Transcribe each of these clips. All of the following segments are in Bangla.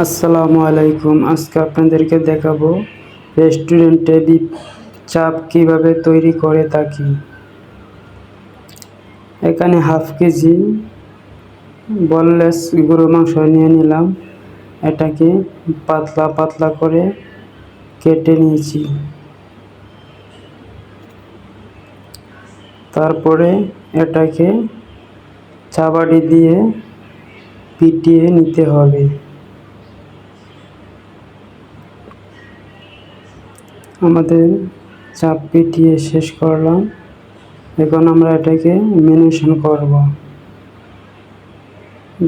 আসসালামু আলাইকুম। আজকে আপনাদেরকে দেখাবো রেস্টুরেন্টে চাপ কীভাবে তৈরি করে থাকি এখানে হাফ কেজি বললেস গরু মাংস নিয়ে নিলাম। এটাকে পাতলা পাতলা করে কেটে নিয়েছি। তারপরে এটাকে চাবাড়ি দিয়ে পিটিয়ে নিতে হবে। আমাদের চাপ পিটিয়ে শেষ করলাম। এখন আমরা এটাকে মেনেশন করব।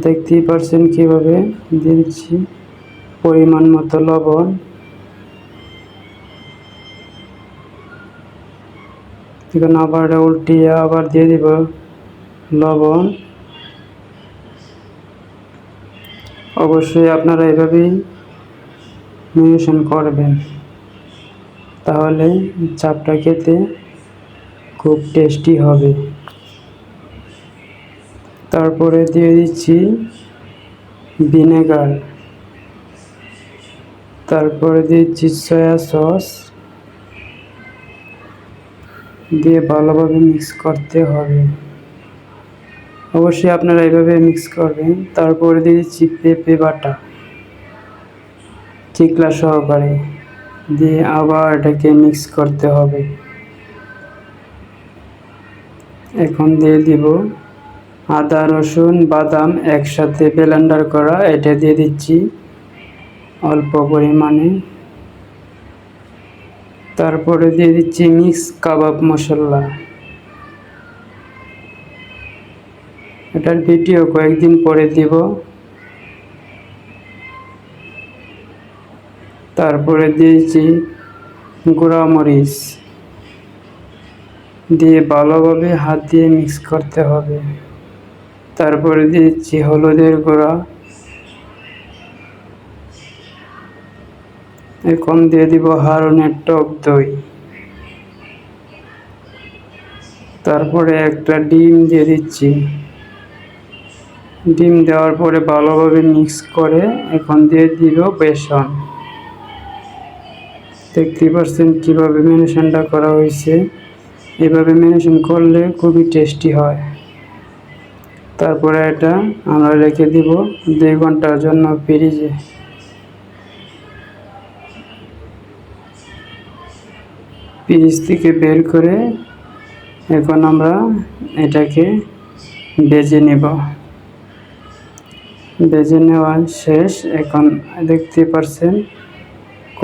দেখতেই পারছেন কীভাবে দিচ্ছি পরিমাণ মতো লবণ। এখন আবার উল্টিয়ে আবার দিয়ে দিব লবণ। অবশ্যই আপনারা এভাবেই মেনেশন করবেন। তাহলে চাপটা খেতে খুব টেস্টি হবে। তারপরে দিয়ে দিচ্ছি ভিনেগার তারপরে দিচ্ছি সয়া সস দিয়ে ভালোভাবে মিক্স করতে হবে। অবশ্যই আপনারা এইভাবে মিক্স করবেন। তারপরে দিয়ে দিচ্ছি পেঁপে বাটা। চিকলা সহকারে। দিয়ে আবার এটাকে মিক্স করতে হবে। এখন দিয়ে দিব আদা, রসুন, বাদাম একসাথে ব্লেন্ডার করা, এটা দিয়ে দিচ্ছি অল্প পরিমাণে। তারপরে দিয়ে দিচ্ছি মিক্স কাবাব মশলা। এটার ভিডিও কয়েকদিন পরে দিব। তারপরে দিয়েছি গুঁড়া মরিচ। দিয়ে ভালোভাবে হাত দিয়ে মিক্স করতে হবে। তারপরে দিয়েছি হলুদের গুঁড়া। এখন দিয়ে দিব হারনের টক দই। তারপরে একটা ডিম দিয়ে দিচ্ছি। ডিম দেওয়ার পরে ভালোভাবে মিক্স করে এখন দিয়ে দিব বেসন। দেখতেই পাচ্ছেন কীভাবে মেনেশনটা করা হয়েছে। এভাবে মেনেশন করলে খুবই টেস্টি হয়। তারপরে এটা আমরা রেখে দিব দুই ঘণ্টার জন্য ফ্রিজে ফ্রিজ থেকে বের করে এখন আমরা এটাকে বেজে নেব। বেজে নেওয়া শেষ এখন দেখতে পারছেন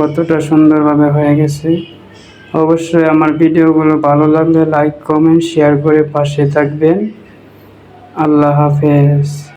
কতটা সুন্দরভাবে হয়ে গেছে। অবশ্যই আমার ভিডিওগুলো ভালো লাগলে লাইক কমেন্ট শেয়ার করে পাশে থাকবেন। আল্লাহ হাফেজ।